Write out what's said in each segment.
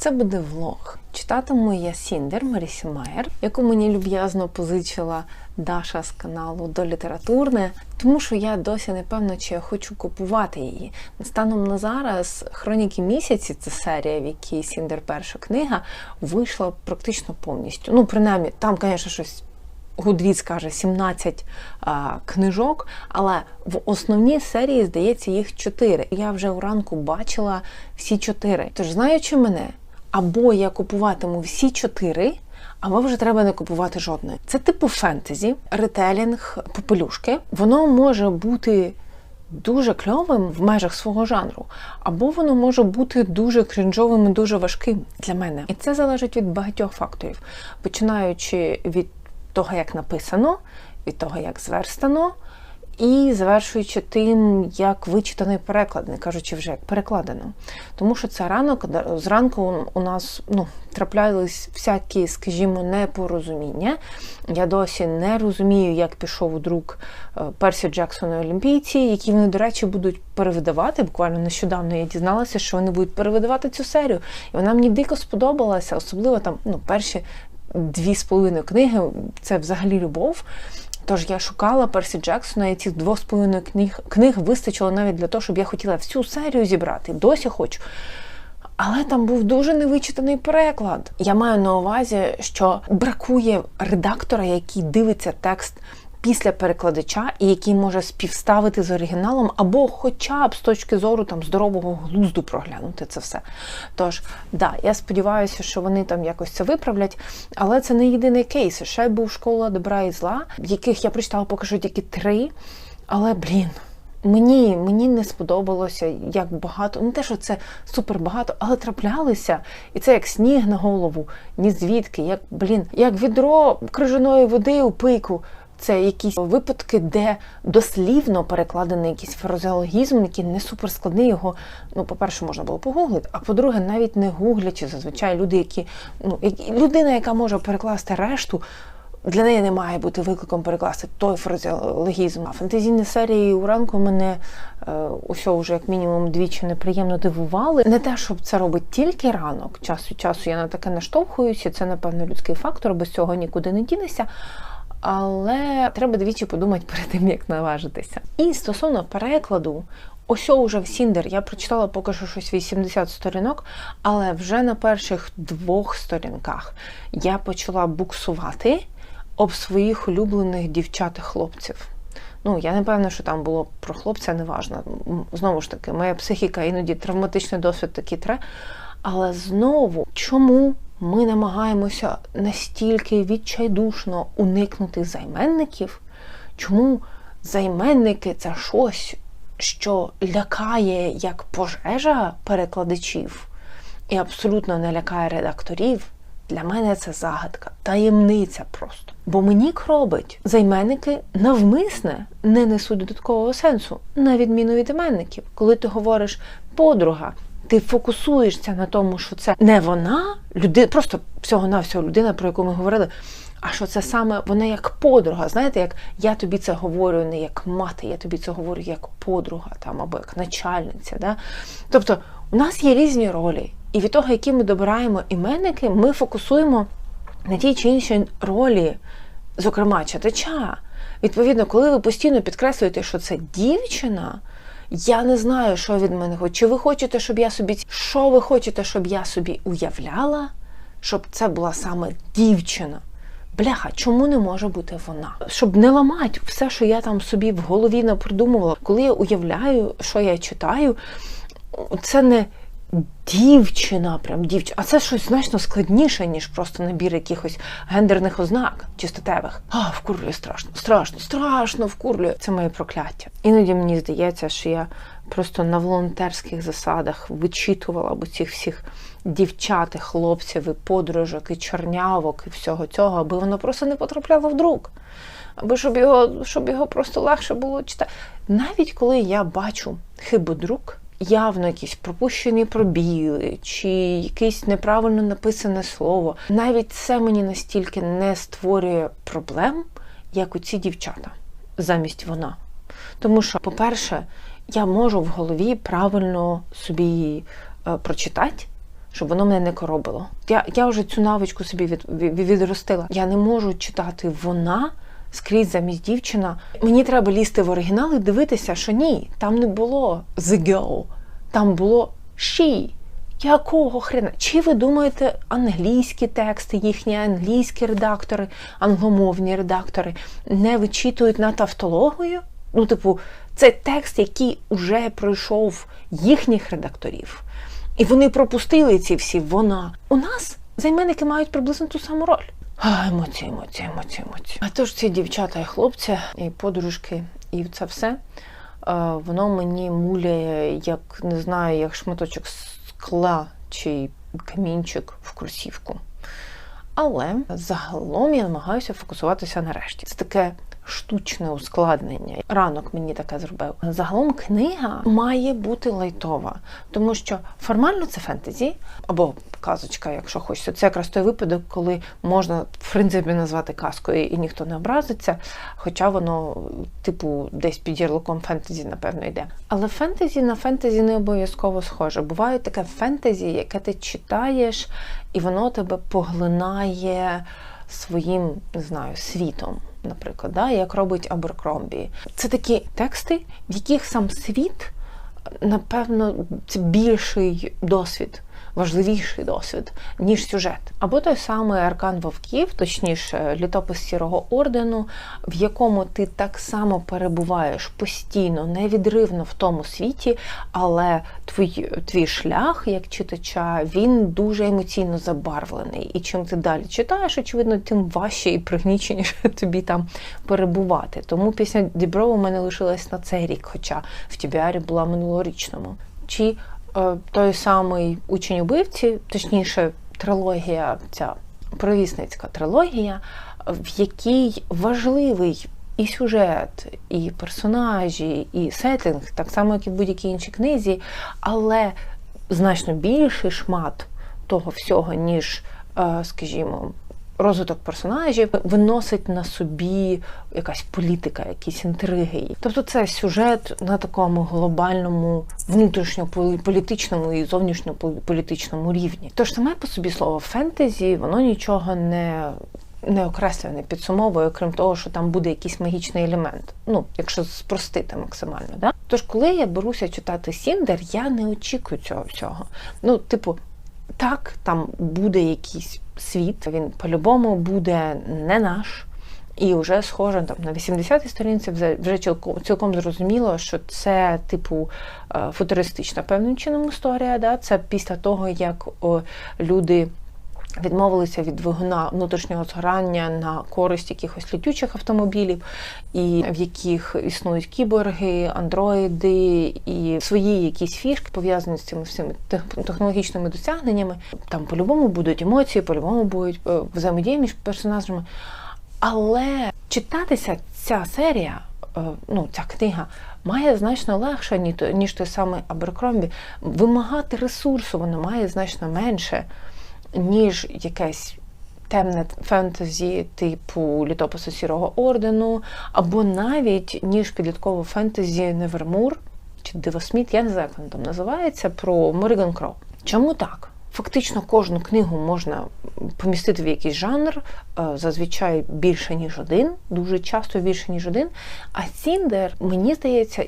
Це буде влог. Читатиму я Сіндер Марісі Майер, яку мені люб'язно позичила Даша з каналу до літературне, тому що я досі не певна, чи я хочу купувати її. Станом на зараз Хроніки місяці це серія, в якій Сіндер перша книга вийшла практично повністю. Ну, принаймні, там, звісно, щось. Гудріц каже 17 а, книжок, але в основній серії, здається, їх 4. Я вже вранку бачила всі 4. Тож, знаючи мене, або я купуватиму всі 4, або вже треба не купувати жодної. Це типу фентезі, ретелінг, попелюшки. Воно може бути. Дуже кльовим в межах свого жанру, або воно може бути дуже крінжовим і дуже важким для мене. І це залежить від багатьох факторів, починаючи від того, як написано, від того, як зверстано, і завершуючи тим, як вичитаний переклад, не кажучи вже як перекладено. Тому що це ранок, зранку у нас ну, траплялись всякі, скажімо, непорозуміння. Я досі не розумію, як пішов у друк е, Персі Джексона Олімпійці, які вони, до речі, будуть перевидавати. Буквально нещодавно я дізналася, що вони будуть перевидавати цю серію. І вона мені дико сподобалася, особливо там ну, перші дві з половиною книги це взагалі любов. Тож я шукала Персі Джексона, і цих двох з половиною книг книг вистачило навіть для того, щоб я хотіла всю серію зібрати. Досі хочу. Але там був дуже невичитаний переклад. Я маю на увазі, що бракує редактора, який дивиться текст після перекладача і який може співставити з оригіналом, або хоча б з точки зору там здорового глузду проглянути це все. Тож, да, я сподіваюся, що вони там якось це виправлять, але це не єдиний кейс. Ще був школа добра і зла, яких я прочитала поки що тільки три. Але, блін. Мені мені не сподобалося, як багато, не те, що це супер багато, але траплялися. І це як сніг на голову, ні звідки, як блін, як відро крижаної води у пику. Це якісь випадки, де дослівно перекладений якийсь фразеологізм, який не суперскладний. Його, ну, по-перше, можна було погуглити, а по-друге, навіть не гуглячи, зазвичай люди, які ну, людина, яка може перекласти решту. Для неї не має бути викликом перекласти той фразеологізм. А фантазійні серії уранку мене е, усього вже як мінімум двічі неприємно дивували. Не те, щоб це робить тільки ранок. Час від часу я на таке наштовхуюся. Це, напевно, людський фактор, без цього нікуди не дінеся. Але треба двічі подумати перед тим, як наважитися. І стосовно перекладу, ось уже в Сіндер я прочитала поки що щось 80 сторінок, але вже на перших двох сторінках я почала буксувати об своїх улюблених дівчат і хлопців. Ну, я не певна, що там було про хлопця, неважно. Знову ж таки, моя психіка іноді травматичний досвід такий тре. Але знову, чому ми намагаємося настільки відчайдушно уникнути займенників, чому займенники це щось, що лякає як пожежа перекладачів і абсолютно не лякає редакторів. Для мене це загадка, таємниця просто. Бо Менік робить займенники навмисне не несуть додаткового сенсу, на відміну від іменників. Коли ти говориш подруга, ти фокусуєшся на тому, що це не вона, людина, просто всього-навсього людина, про яку ми говорили. А що це саме вона як подруга? Знаєте, як я тобі це говорю не як мати, я тобі це говорю як подруга там, або як начальниця. Да? Тобто у нас є різні ролі, і від того, які ми добираємо іменники, ми фокусуємо на тій чи іншій ролі, зокрема, читача. Відповідно, коли ви постійно підкреслюєте, що це дівчина. Я не знаю, що від мене хоче. Чи ви хочете, щоб я собі що ви хочете, щоб я собі уявляла, щоб це була саме дівчина? Бляха, чому не може бути вона? Щоб не ламати все, що я там собі в голові напридумувала. Коли я уявляю, що я читаю, це не дівчина, прям дівчина. А це щось значно складніше, ніж просто набір якихось гендерних ознак чистотевих. А, вкурлює страшно, страшно, страшно вкурлює. Це моє прокляття. Іноді мені здається, що я просто на волонтерських засадах вичитувала б цих всіх дівчат, і хлопців, і подружок, і чорнявок, і всього цього, аби воно просто не потрапляло в друк. Аби щоб його щоб його просто легше було читати. Навіть коли я бачу хибодрук, явно якісь пропущені пробіли, чи якесь неправильно написане слово. Навіть це мені настільки не створює проблем, як у ці дівчата замість вона. Тому що, по-перше, я можу в голові правильно собі е, прочитати, щоб воно мене не коробило. Я я вже цю навичку собі від, від, відростила. Я не можу читати вона скрізь замість дівчина. Мені треба лізти в оригінал і дивитися, що ні, там не було the girl, там було she. Якого хрена? Чи ви думаєте, англійські тексти, їхні англійські редактори, англомовні редактори не вичитують на тавтологію? Ну, типу, це текст, який вже пройшов їхніх редакторів. І вони пропустили ці всі вона. У нас займенники мають приблизно ту саму роль. А, емоції, емоції, емоції, емоції. А тож ці дівчата і хлопці, і подружки, і це все. Воно мені муляє, як не знаю, як шматочок скла чи камінчик в кросівку. Але загалом я намагаюся фокусуватися на решті. Це таке штучне ускладнення. Ранок мені таке зробив. Загалом книга має бути лайтова, тому що формально це фентезі або казочка, якщо хочеться. Це якраз той випадок, коли можна в принципі назвати казкою і ніхто не образиться, хоча воно, типу, десь під ярликом фентезі, напевно, йде. Але фентезі на фентезі не обов'язково схоже. Буває таке фентезі, яке ти читаєш, і воно тебе поглинає своїм, не знаю, світом наприклад, да, як робить Аберкромбі. Це такі тексти, в яких сам світ, напевно, це більший досвід важливіший досвід, ніж сюжет. Або той самий Аркан Вовків, точніше, літопис Сірого ордену, в якому ти так само перебуваєш постійно, невідривно в тому світі, але твій твій шлях, як читача, він дуже емоційно забарвлений. І чим ти далі читаєш, очевидно, тим важче і пригніченіше тобі там перебувати. Тому пісня Дібро у мене лишилась на цей рік, хоча в Тібіарі була минулорічному. Чи той самий учень убивці, точніше, трилогія, ця провісницька трилогія, в якій важливий і сюжет, і персонажі, і сеттинг, так само, як і в будь-якій іншій книзі, але значно більший шмат того всього, ніж, е, скажімо, розвиток персонажів виносить на собі якась політика, якісь інтриги. Тобто це сюжет на такому глобальному внутрішньополітичному і зовнішньополітичному рівні. Тож саме по собі слово фентезі, воно нічого не. Не окреслює, не підсумовує, окрім того, що там буде якийсь магічний елемент. Ну, якщо спростити максимально. Да? Тож, коли я беруся читати Сіндер, я не очікую цього всього. Ну, типу, так, там буде якийсь світ, він по-любому буде не наш. І вже схоже там на 80-й сторінці, вже цілком зрозуміло, що це типу е, футуристична певним чином історія. Да? Це після того, як люди відмовилися від двигуна внутрішнього згорання на користь якихось літючих автомобілів, і в яких існують кіборги, андроїди і свої якісь фішки пов'язані з цими всіми технологічними досягненнями. Там по-любому будуть емоції, по-любому будуть е, взаємодії між персонажами. Але читатися ця серія, е, ну ця книга. Має значно легше, ніж той самий Аберкромбі. Вимагати ресурсу вона має значно менше ніж якесь темне фентезі типу літопису Сірого ордену, або навіть ніж підліткове фентезі Невермур чи Дивосміт, я не знаю, як воно там називається, про Моріган Кроу. Чому так? Фактично кожну книгу можна помістити в якийсь жанр, е, зазвичай більше, ніж один, дуже часто більше, ніж один. А Сіндер, мені здається,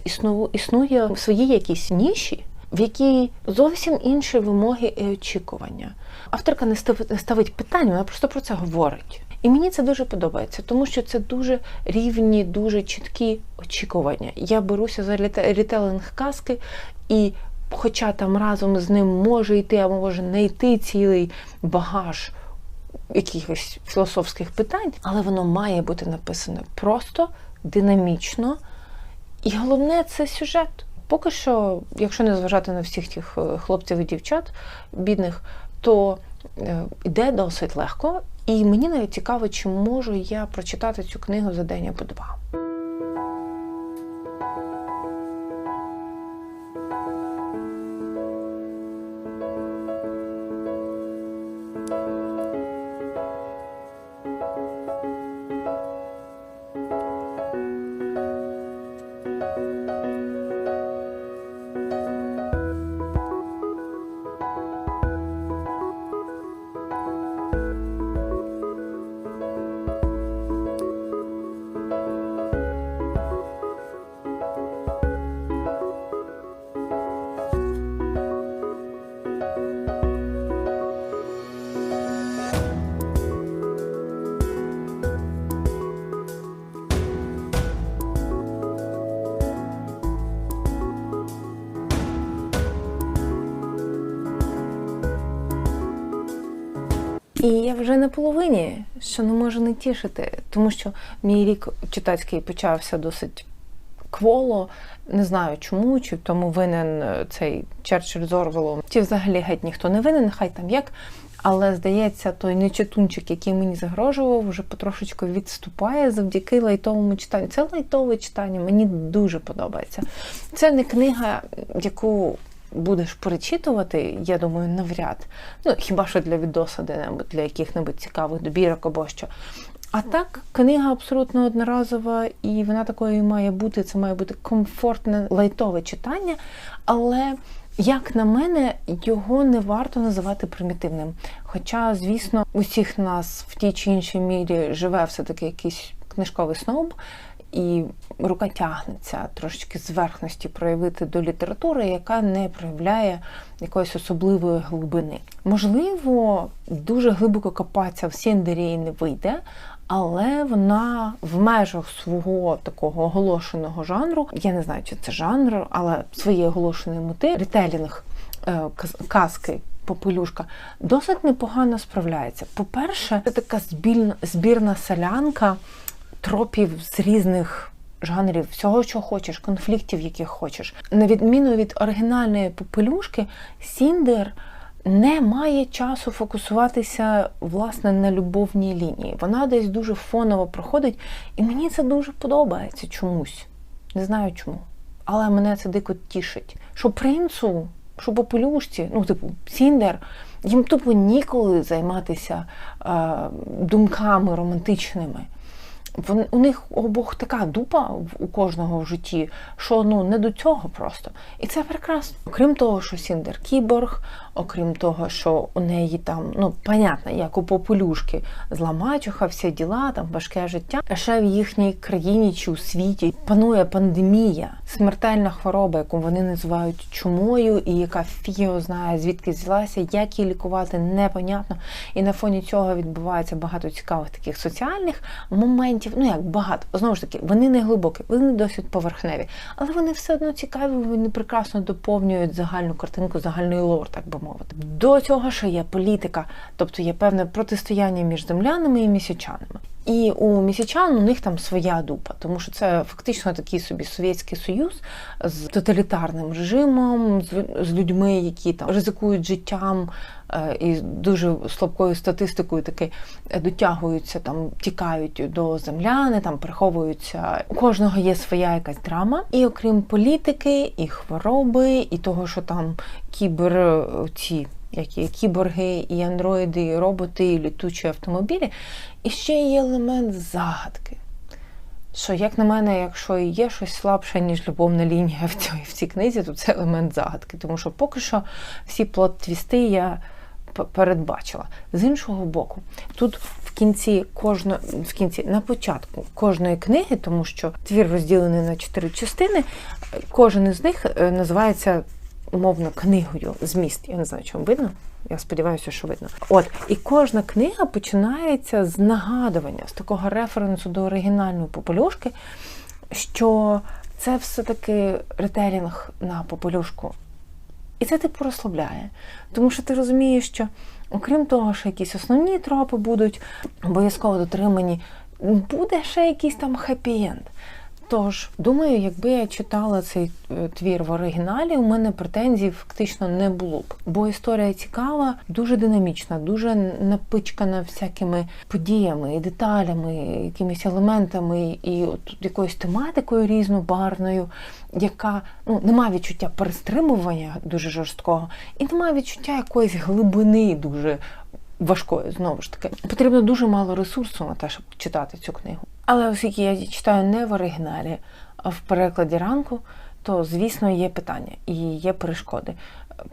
існує в своїй якійсь ніші, в якій зовсім інші вимоги і очікування. Авторка не ставить питань, вона просто про це говорить. І мені це дуже подобається, тому що це дуже рівні, дуже чіткі очікування. Я беруся за рітелинг казки, і, хоча там разом з ним може йти, а може не йти цілий багаж якихось філософських питань, але воно має бути написане просто, динамічно. І головне це сюжет. Поки що, якщо не зважати на всіх тих е, хлопців і дівчат бідних, то е, йде досить легко. І мені навіть цікаво, чи можу я прочитати цю книгу за день або два. Вже на половині, що не може не тішити, тому що мій рік читацький почався досить кволо. Не знаю чому, чи тому винен е, цей Черчилль з чи взагалі геть ніхто не винен, хай там як. Але здається, той нечитунчик, який мені загрожував, вже потрошечку відступає завдяки лайтовому читанню. Це лайтове читання, мені дуже подобається. Це не книга, яку будеш перечитувати, я думаю, навряд. Ну, хіба що для відоса де-небудь, для яких-небудь цікавих добірок або що. А так, книга абсолютно одноразова, і вона такою має бути. Це має бути комфортне лайтове читання, але. Як на мене, його не варто називати примітивним. Хоча, звісно, усіх нас в тій чи іншій мірі живе все-таки якийсь книжковий сноб, і рука тягнеться трошечки зверхності проявити до літератури, яка не проявляє якоїсь особливої глибини. Можливо, дуже глибоко копатися в Сіндері не вийде. Але вона в межах свого такого оголошеного жанру, я не знаю, чи це жанр, але своєї оголошеної мети, ретелінг е, казки Попелюшка досить непогано справляється. По-перше, це така збільна, збірна селянка тропів з різних жанрів, всього, що хочеш, конфліктів, яких хочеш. На відміну від оригінальної попелюшки, Сіндер не має часу фокусуватися власне на любовній лінії. Вона десь дуже фоново проходить, і мені це дуже подобається чомусь. Не знаю чому. Але мене це дико тішить. Що принцу, що попелюшці, ну, типу, Сіндер, їм тупо ніколи займатися е, думками романтичними. Вон, у них обох така дупа у кожного в житті, що ну не до цього просто. І це прекрасно. Окрім того, що Сіндер кіборг, окрім того, що у неї там, ну, понятно, як у попелюшки, зла мачуха, всі діла, там важке життя. А ще в їхній країні чи у світі панує пандемія, смертельна хвороба, яку вони називають чумою, і яка фіо знає, звідки взялася, як її лікувати, непонятно. І на фоні цього відбувається багато цікавих таких соціальних моментів. Ну як багато, знову ж таки, вони не глибокі, вони досить поверхневі, але вони все одно цікаві, вони прекрасно доповнюють загальну картинку, загальний лор, так би мовити. До цього ще є політика, тобто є певне протистояння між землянами і місячанами. І у місячан у них там своя дупа, тому що це фактично такий собі совєтський союз з тоталітарним режимом, з людьми, які там ризикують життям е, і дуже слабкою статистикою таки дотягуються, там тікають до земляни, там приховуються. У кожного є своя якась драма. І окрім політики, і хвороби, і того, що там кібер е, ці які кіборги, і андроїди, і роботи, і літучі автомобілі. І ще є елемент загадки. Що, як на мене, якщо є щось слабше, ніж любовна лінія в цій, в цій книзі, то це елемент загадки. Тому що поки що всі плот-твісти я передбачила. З іншого боку, тут в кінці кожно, в кінці, на початку кожної книги, тому що твір розділений на чотири частини, кожен із них е, називається умовно книгою зміст. Я не знаю, чому видно. Я сподіваюся, що видно. От, і кожна книга починається з нагадування, з такого референсу до оригінальної попелюшки, що це все-таки ретелінг на попелюшку. І це типу розслабляє. Тому що ти розумієш, що окрім того, що якісь основні тропи будуть обов'язково дотримані, буде ще якийсь там хеппі-енд. Тож, думаю, якби я читала цей е, твір в оригіналі, у мене претензій фактично не було б. Бо історія цікава, дуже динамічна, дуже напичкана всякими подіями і деталями, якимись елементами і от якоюсь тематикою різнобарною, яка ну немає відчуття перестримування дуже жорсткого, і немає відчуття якоїсь глибини дуже. Важкою, знову ж таки, потрібно дуже мало ресурсу на те, щоб читати цю книгу. Але оскільки я читаю не в оригіналі, а в перекладі ранку, то, звісно, є питання і є перешкоди.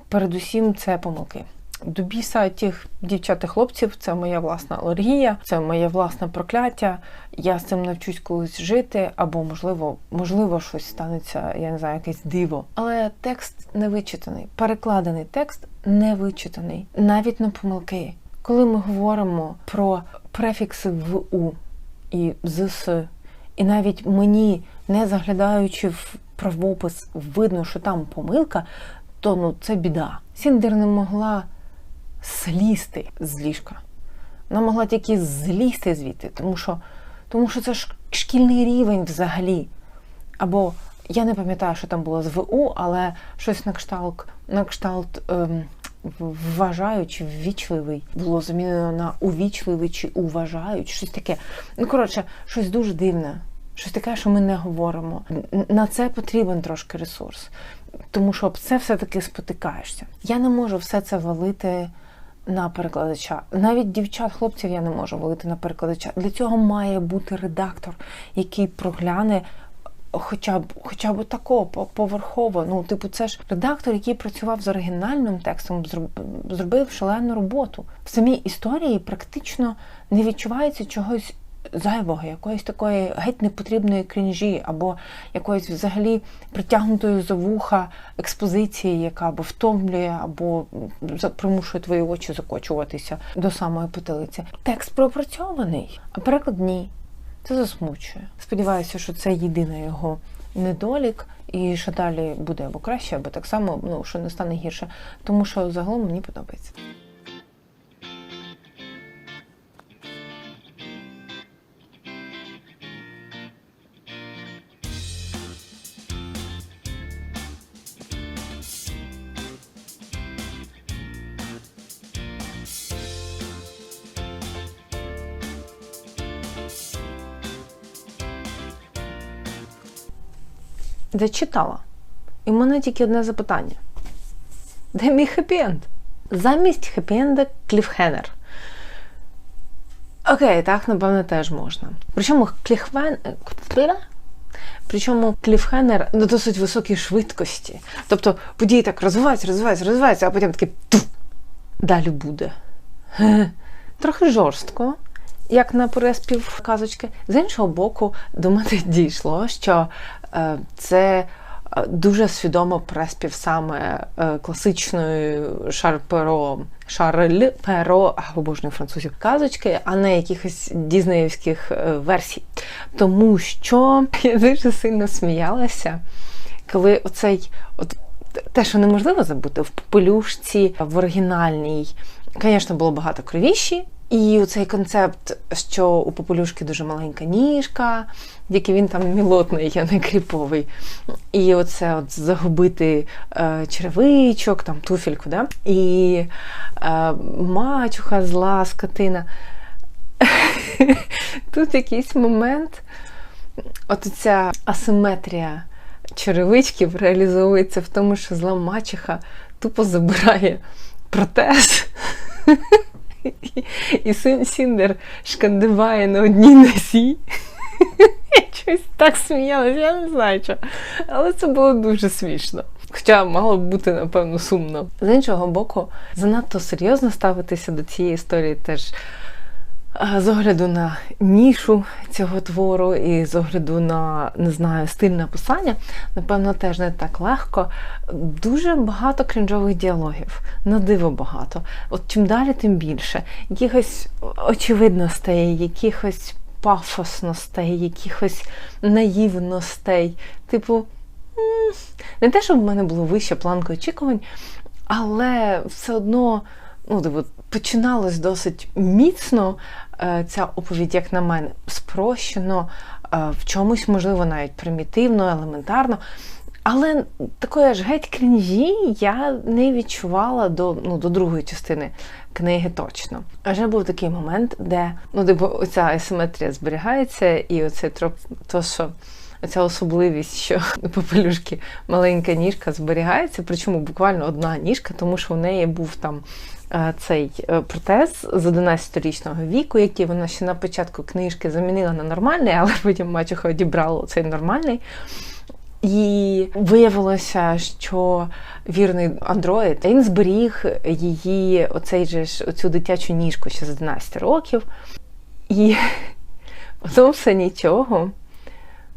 Передусім, це помилки. До біса тих дівчат і хлопців це моя власна алергія, це моє власне прокляття. Я з цим навчусь колись жити, або, можливо, можливо, щось станеться, я не знаю, якесь диво. Але текст не вичитаний. Перекладений текст не вичитаний. Навіть на помилки. Коли ми говоримо про префікси в У і ЗС, і навіть мені, не заглядаючи в правопис, видно, що там помилка, то ну це біда. Сіндер не могла слізти з ліжка. Вона могла тільки злізти звідти, тому що, тому що це ж шкільний рівень взагалі. Або я не пам'ятаю, що там було з ВУ, але щось на кшталт, на кшталт ем, вважаючи ввічливий було замінено на увічливий чи уважаючи, щось таке. Ну, коротше, щось дуже дивне. Щось таке, що ми не говоримо. На це потрібен трошки ресурс, тому що це все-таки спотикаєшся. Я не можу все це валити на перекладача. Навіть дівчат, хлопців я не можу валити на перекладача. Для цього має бути редактор, який прогляне. Хоча б хоча б такого поверхово. Ну, типу, це ж редактор, який працював з оригінальним текстом, зробив шалену роботу. В самій історії практично не відчувається чогось зайвого, якоїсь такої геть непотрібної крінжі, або якоїсь взагалі притягнутої за вуха експозиції, яка або втомлює, або примушує твої очі закочуватися до самої потилиці. Текст пропрацьований, а переклад ні. Це засмучує. Сподіваюся, що це єдиний його недолік, і що далі буде або краще, або так само, ну що не стане гірше, тому що загалом мені подобається. Зачитала. І в мене тільки одне запитання. Де мій хеппі-енд? Замість хеппі-енда кліфхенер. Окей, так, напевно, теж можна. Причому кліхвен. Причому кліфхенер на досить високій швидкості. Тобто події так розвиваються, розвиваються, розвиваються, а потім таке далі буде. Трохи жорстко, як на переспів казочки. З іншого боку, до мене дійшло, що це е, дуже свідомо преспів саме е, класичної шарперо, шарль перо обожнюю французів казочки, а не якихось дізнеївських версій. Тому що я дуже сильно сміялася, коли оцей от. Те, що неможливо забути, в попелюшці, в оригінальній, звісно, було багато кровіші, і цей концепт, що у попелюшки дуже маленька ніжка, який він там мілотний, а не кріповий. І оце от загубити е, черевичок, там туфельку, да? і е, мачуха, зла, скотина. Тут якийсь момент, от ця асиметрія черевичків реалізовується в тому, що зла мачуха тупо забирає протез. І син Сіндер шкандиває на одній носі. Я щось так сміялася, я не знаю що. Але це було дуже смішно. Хоча мало б бути, напевно, сумно. З іншого боку, занадто серйозно ставитися до цієї історії теж з огляду на нішу цього твору і з огляду на не знаю, стиль написання, напевно, теж не так легко. Дуже багато крінжових діалогів, на диво багато. От чим далі, тим більше. Якихось очевидностей, якихось пафосностей, якихось наївностей. Типу, не те, щоб в мене було вище планка очікувань, але все одно ну, типу, починалось досить міцно, ця оповідь, як на мене, спрощено, е, в чомусь, можливо, навіть примітивно, елементарно. Але такої ж геть крінжі я не відчувала до ну, до другої частини книги точно. Вже був такий момент, де ну, типу, оця асиметрія зберігається, і оцей троп, то, що оця особливість, що у попелюшки маленька ніжка зберігається, причому буквально одна ніжка, тому що у неї був там Е, цей е, протез з 11-річного віку, який вона ще на початку книжки замінила на нормальний, але потім мачуха одібрала цей нормальний. І виявилося, що вірний андроїд він зберіг її оцей же ж оцю дитячу ніжку ще з 11 років. І потім все нічого.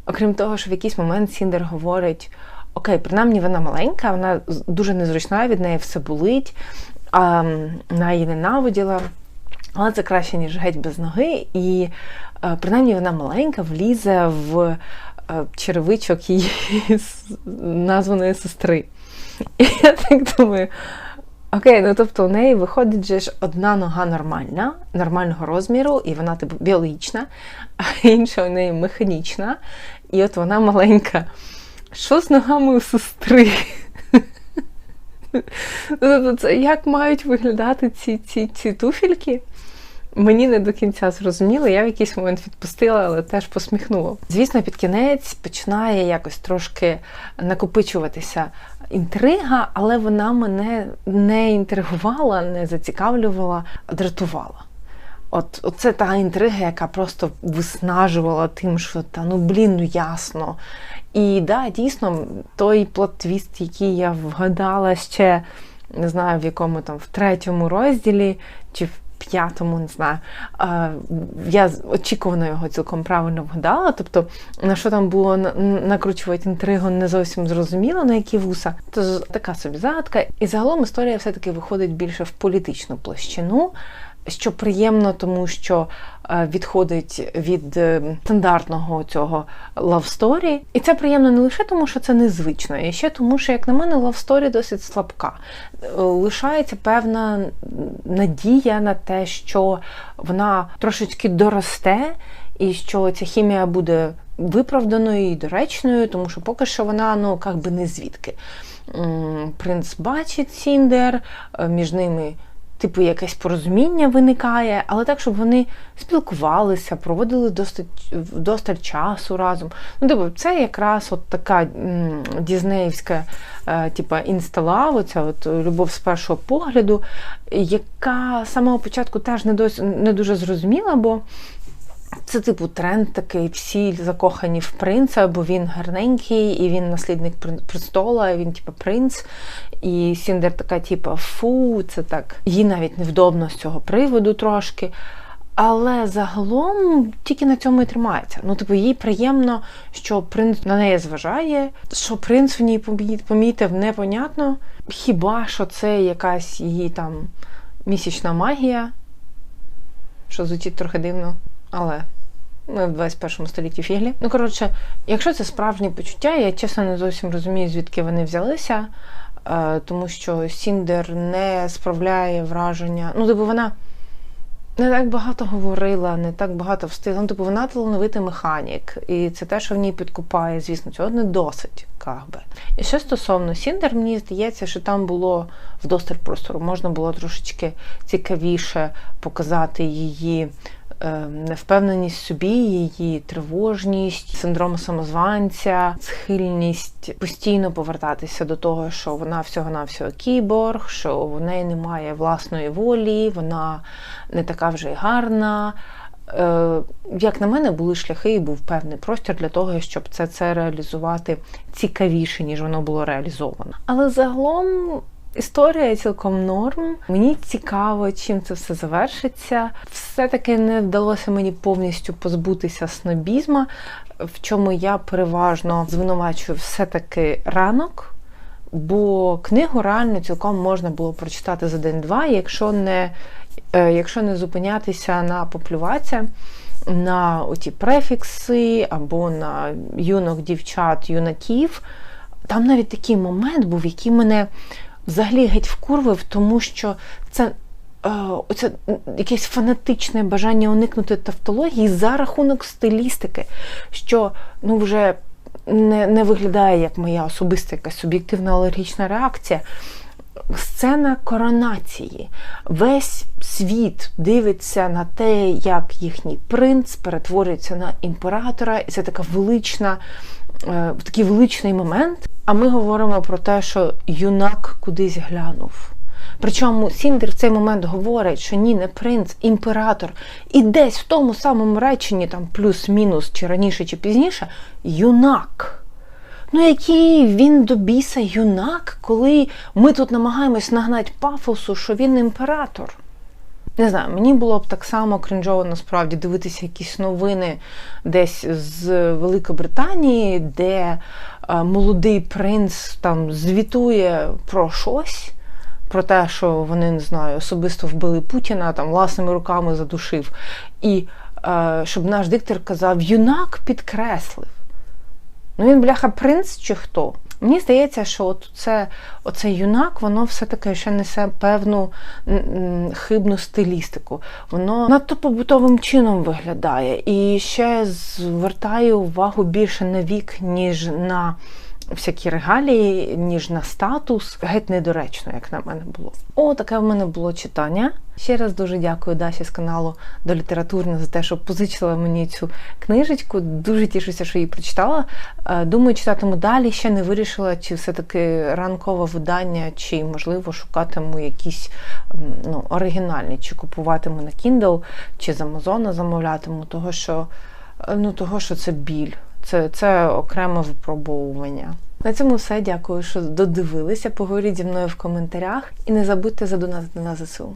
Окрім того, що в якийсь момент Сіндер говорить: Окей, принаймні вона маленька, вона дуже незручна, від неї все болить а, вона її ненавиділа. Але це краще, ніж геть без ноги. І е, принаймні вона маленька, влізе в е, черевичок її названої сестри. І я так думаю, Окей, ну тобто у неї виходить же ж одна нога нормальна, нормального розміру, і вона типу біологічна, а інша у неї механічна, і от вона маленька. Що з ногами у сестри? Ну, тобто Як мають виглядати ці, ці, ці туфельки? Мені не до кінця зрозуміло, я в якийсь момент відпустила, але теж посміхнула. Звісно, під кінець починає якось трошки накопичуватися інтрига, але вона мене не інтригувала, не зацікавлювала, а дратувала. От це та інтрига, яка просто виснажувала тим, що та ну блін, ну ясно. І да, дійсно, той плот-твіст, який я вгадала ще, не знаю, в якому там в третьому розділі чи в п'ятому, не знаю. Я очікувано його цілком правильно вгадала. Тобто, на що там було накручувати інтригу, не зовсім зрозуміло, на які вуса. Тож така собі загадка. І загалом історія все-таки виходить більше в політичну площину що приємно, тому що е, відходить від е, стандартного цього love story. І це приємно не лише тому, що це незвично, і ще тому, що, як на мене, love story досить слабка. Е, лишається певна надія на те, що вона трошечки доросте, і що ця хімія буде виправданою і доречною, тому що поки що вона ну, як не звідки. Принц бачить Сіндер, між ними типу, якесь порозуміння виникає, але так, щоб вони спілкувалися, проводили досить досить часу разом. Ну, типу, це якраз от така дізнеївська е, типу, інсталав, оця от любов з першого погляду, яка з самого початку теж не, досі, не дуже зрозуміла, бо це, типу, тренд такий, всі закохані в принца, бо він гарненький, і він наслідник престола, і він, типу, принц. І Сіндер така, типу, фу, це так. Їй навіть невдобно з цього приводу трошки. Але загалом тільки на цьому і тримається. Ну, типу, їй приємно, що принц на неї зважає, що принц в ній помітив, непонятно. Хіба що це якась її там місячна магія, що звучить трохи дивно. Але ми в 21 столітті фіглі. Ну, коротше, якщо це справжні почуття, я чесно не зовсім розумію, звідки вони взялися, е, тому що Сіндер не справляє враження. Ну, типу, вона не так багато говорила, не так багато встигла. Ну, типу, вона талановитий механік. І це те, що в ній підкупає, звісно, цього не досить. Как би. І ще стосовно Сіндер, мені здається, що там було вдосталь простору. Можна було трошечки цікавіше показати її невпевненість в собі, її тривожність, синдром самозванця, схильність постійно повертатися до того, що вона всього-навсього кіборг, що у неї немає власної волі, вона не така вже й гарна. Е, як на мене, були шляхи і був певний простір для того, щоб це це реалізувати цікавіше, ніж воно було реалізовано. Але загалом Історія цілком норм. Мені цікаво, чим це все завершиться. Все-таки не вдалося мені повністю позбутися снобізма, в чому я переважно звинувачую все-таки ранок, бо книгу реально цілком можна було прочитати за день-два, якщо не е, якщо не зупинятися на поплювація, на оті префікси або на юнок, дівчат, юнаків. Там навіть такий момент був, який мене взагалі геть вкурвив, тому що це е, оце якесь фанатичне бажання уникнути тавтології за рахунок стилістики, що ну вже не, не виглядає як моя особиста якась суб'єктивна алергічна реакція. Сцена коронації. Весь світ дивиться на те, як їхній принц перетворюється на імператора, і це така велична, е, такий величний момент. А ми говоримо про те, що юнак кудись глянув. Причому Сіндер в цей момент говорить, що ні, не принц, імператор. І десь в тому самому реченні, там плюс-мінус, чи раніше, чи пізніше, юнак. Ну, який він до біса юнак, коли ми тут намагаємось нагнати пафосу, що він імператор. Не знаю, мені було б так само кринжово насправді дивитися якісь новини десь з Великобританії, де е, молодий принц там звітує про щось, про те, що вони не знаю, особисто вбили Путіна, там власними руками задушив. І е, щоб наш диктор казав, юнак підкреслив. Ну він, бляха, принц чи хто? Мені здається, що от це, юнак, воно все-таки ще несе певну хибну стилістику. Воно надто побутовим чином виглядає і ще звертає увагу більше на вік, ніж на всякі регалії, ніж на статус. Геть недоречно, як на мене було. О, таке в мене було читання. Ще раз дуже дякую Даші з каналу до літературне за те, що позичила мені цю книжечку. Дуже тішуся, що її прочитала. Е, Думаю, читатиму далі. Ще не вирішила, чи все-таки ранкове видання, чи можливо шукатиму якісь ну, оригінальні, чи купуватиму на Kindle, чи з Амазона замовлятиму, того що, е, ну, того, що це біль. Це, це окреме випробовування. На цьому все. Дякую, що додивилися. Поговоріть зі мною в коментарях і не забудьте задонатити на ЗСУ.